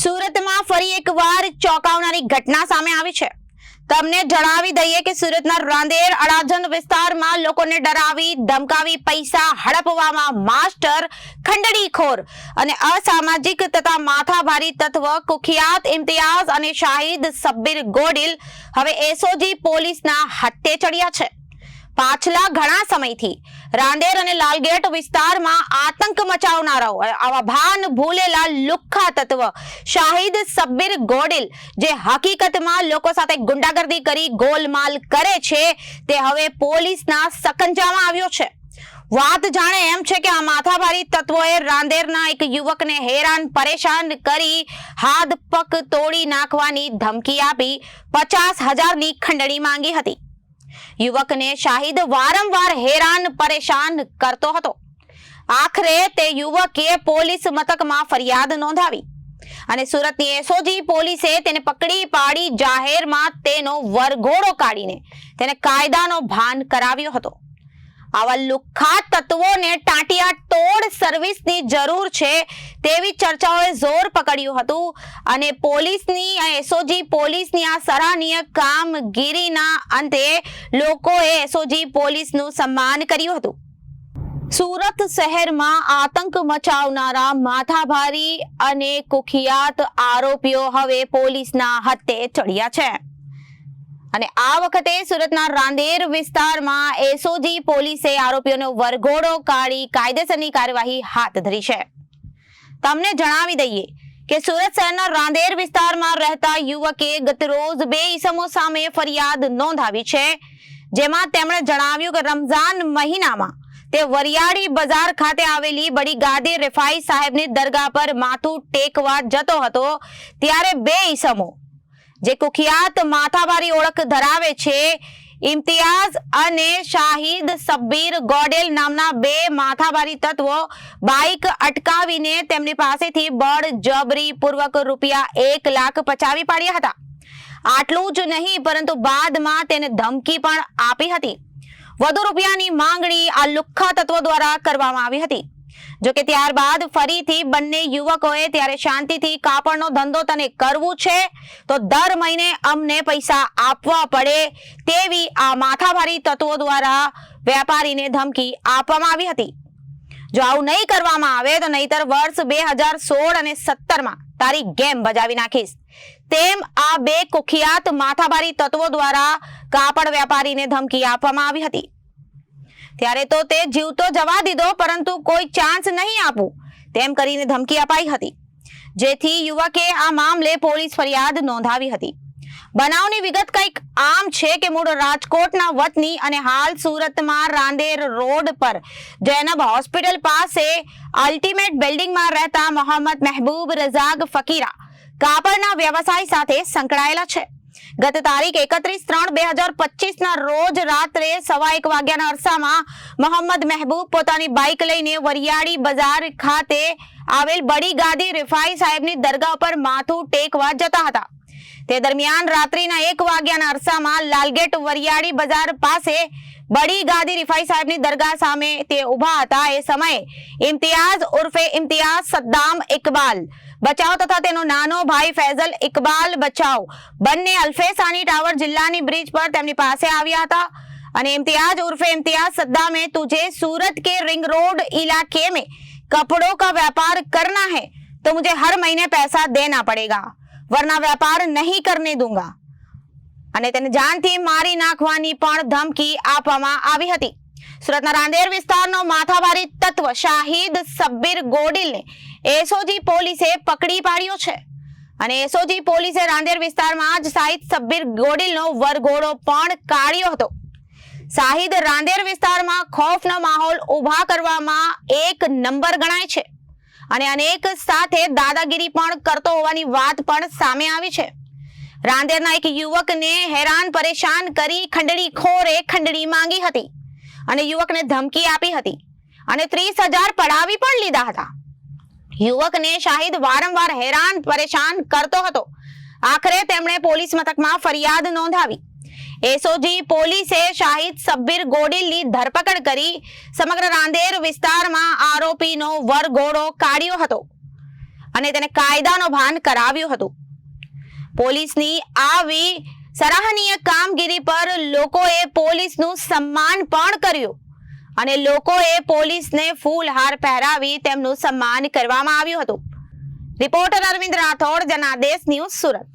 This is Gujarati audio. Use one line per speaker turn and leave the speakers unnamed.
સુરતમાં ફરી એકવાર ચોંકાવનારી ઘટના સામે આવી છે. તમને જણાવી દઈએ કે સુરતના રાંદેર અડાજણ વિસ્તારમાં લોકોને ડરાવી, ધમકાવી, પૈસા હડપવામાં માસ્ટર ખંડણીખોર અને અસામાજિક તથા માથાભારી તત્વ કુખ્યાત ઇમ્તિયાઝ અને શાહિદ સબ્બીર ગોડિલ હવે એસઓજી પોલીસના હત્તે ચડ્યા છે. પાછલા ઘણા સમયથી રાંદેર અને લાલગેટ વિસ્તારમાં આતંક મચાવનારાઓ આવા ભાન ભૂલેલા લુખ્ખા તત્વ, શાહિદ સબ્બીર ગોડિલ, જે હકીકતમાં લોકો સાથે ગુંડાગર્દી કરી ગોલમાલ કરે છે, તે હવે પોલીસના સકંજામાં આવ્યો છે. વાત જાણે એમ છે કે આ માથાભારી તત્વોએ રાંદેરના એક યુવકને હેરાન, પરેશાન કરી હાથ પગ તોડી નાખવાની ધમકી આપી પચાસ હજારની ખંડણી માંગી હતી. યુવકને શાહિદ વારંવાર હેરાન, પરેશાન કરતો હતો. આખરે તે યુવકે પોલીસ મથકમાં ફરિયાદ નોંધાવી અને સુરતની એસઓજી પોલીસે તેને પકડી પાડી, જાહેરમાં તેનો વરઘોડો કાઢીને તેને કાયદાનો ભાન કરાવ્યો હતો. આવા લુખ્ખા તત્વોને ટાંટિયા તોડ સર્વિસની જરૂર છે તેવી ચર્ચાઓએ જોર પકડ્યું હતું અને પોલીસની એસઓજી પોલીસની આ સરાહનીય કામગીરીના અંતે લોકોએ એસઓજી પોલીસનું સન્માન કર્યું હતું. સુરત શહેરમાં આતંક મચાવનારા માથાભારી અને કુખ્યાત આરોપીઓ હવે પોલીસના હત્તે ચડ્યા છે. અને આ વખતે સુરતના રાંદેર વિસ્તારમાં એસઓજી પોલીસે આરોપીઓનો વરઘોડો કાઢી કાયદેસરની કાર્યવાહી હાથ ધરી છે. તમને જણાવી દઈએ કે સુરત શહેરના રાંદેર વિસ્તારમાં રહેતા યુવકે ગતરોજ બે ઈસમો સામે ફરિયાદ નોંધાવી છે, જેમાં તેમણે જણાવ્યું કે રમઝાન મહિનામાં તે વરિયાળી બજાર ખાતે આવેલી બડી ગાદી રેફાઈ સાહેબની દરગાહ પર માથું ટેકવા જતો હતો, ત્યારે બે ઈસમો જે કુખ્યાત માથાભારી ઓળખ ધરાવે છે, ઇમ્તિયાઝ અને શાહિદ સબ્બીર ગોડેલ નામના બે માથાભારી તત્વો બાઇક અટકાવીને તેમની પાસેથી બળજબરી પૂર્વક રૂપિયા એક લાખ પચાવી પાડ્યા હતા. આટલું જ નહીં, પરંતુ બાદમાં તેને ધમકી પણ આપી હતી. વધુ રૂપિયાની માંગણી આ લુખ્ખા તત્વો દ્વારા કરવામાં આવી હતી. જો કે ત્યારબાદ ફરીથી બંને યુવકોએ ત્યારે શાંતિથી કાપડનો ધંધો તને કરવું છે, તો દર મહિને અમને પૈસા આપવા પડે તેવી આ માથાભારી તત્વો દ્વારા વેપારીને ધમકી આપવામાં આવી હતી. જો આવું નહીં કરવામાં આવે, તો નહીતર વર્ષ બે હજાર સોળ અને સત્તરમાં તારી ગેમ બજાવી નાખીશ. તેમ આ બે કુખ્યાત માથાભારી તત્વો દ્વારા કાપડ વેપારીને ધમકી આપવામાં આવી હતી. ત્યારે તો તે જીવતો જવા દીધો, પરંતુ કોઈ ચાન્સ નહીં આપું. તેમ કરીને ધમકી અપાઈ હતી. જેથી યુવકે આ મામલે પોલીસ ફરિયાદ નોંધાવી હતી. બનાવની વિગત કંઈક આમ છે કે મૂળ રાજકોટના વતની અને હાલ સુરતમાં રાંદેર રોડ પર જૈનબ હોસ્પિટલ પાસે અલ્ટિમેટ બિલ્ડિંગમાં રહેતા મોહમ્મદ મહેબૂબ રઝાક ફકીરા કાપડના વ્યવસાય સાથે સંકળાયેલા છે. ગત તારીખ એકત્રીસ ત્રણ બે હજાર પચીસ ના રોજ રાત્રે સવા એક વાગ્યાના અરસામાં મોહમ્મદ મહેબૂબ પોતાની બાઇક લઈને વરિયાળી બજાર ખાતે આવેલ બડી ગાદી રિફાઈ સાહેબની દરગાહ પર માથું ટેકવા જતા હતા. તે દરમિયાન રાત્રિના એક વાગ્યાના અરસામાં લાલગેટ વરિયાળી બજાર પાસે બડી ગાદી રિફાઈ સાહેબની દરગાહ સામે તે ઊભા હતા. એ સમયે ઇમ્તિયાઝ ઉર્ફે ઇમ્તિયાઝ સદ્દામ ઇકબાલ બચાવ તથા તેનો નાનો ભાઈ ફૈઝલ ઇકબાલ બચાવ બંને અલ્ફેસાની ટાવર જિલ્લાની બ્રિજ પર તેમની પાસે આવ્યા હતા અને इम्तियाज उर्फे इम्तियाज सद्दाम है तुझे सूरत के रिंग रोड इलाके में कपड़ों का व्यापार करना है तो मुझे हर महीने पैसा देना पड़ेगा वरना व्यापार नहीं करने दूंगा અને તેને જાનથી મારી નાખવાની પણ ધમકી આપવામાં આવી હતી સુરતના રાંદેર વિસ્તારનો માથાભારી તત્વ શાહિદ સબ્બીર ગોડિલને એસઓજી પોલીસે પકડી પાડ્યો છે. અને એસઓજી પોલીસે રાંદેર વિસ્તારમાં જ શાહિદ સબ્બીર ગોડિલનો વરઘોડો પણ કાઢ્યો હતો. શાહિદ રાંદેર વિસ્તારમાં ખોફનો માહોલ ઊભા કરવામાં એક નંબર ગણાય છે. અને અનેક સાથે દાદાગીરી પણ કરતો હોવાની વાત પણ સામે આવી છે. રાંદેરના એક યુવકને હેરાન પરેશાન કરી ખંડણી ખોરે ખંડણી માંગી હતી. અને યુવકને ધમકી આપી હતી અને ત્રીસ હજાર પડાવી પણ લીધા હતા. યુવકને શાહિદ વારંવાર હેરાન, પરેશાન કરતો હતો. આખરે તેમણે પોલીસ મથકમાં ફરિયાદ નોંધાવી. એસઓજી પોલીસે શાહિદ સબ્બીર ગોડિલની ધરપકડ કરી સમગ્ર રાંદેર વિસ્તારમાં આરોપીનો વરઘોડો કાઢ્યો હતો અને તેને કાયદાનો ભાન કરાવ્યું હતું. પોલીસની આવી સરાહનીય કામગીરી પર લોકોએ પોલીસનું સન્માન પણ કર્યું. અને લોકોએ પોલીસને ફૂલહાર પહેરાવી તેમનું સન્માન કરવામાં આવ્યું હતું. Reporter Arvind Rathod, Janadesh news Surat.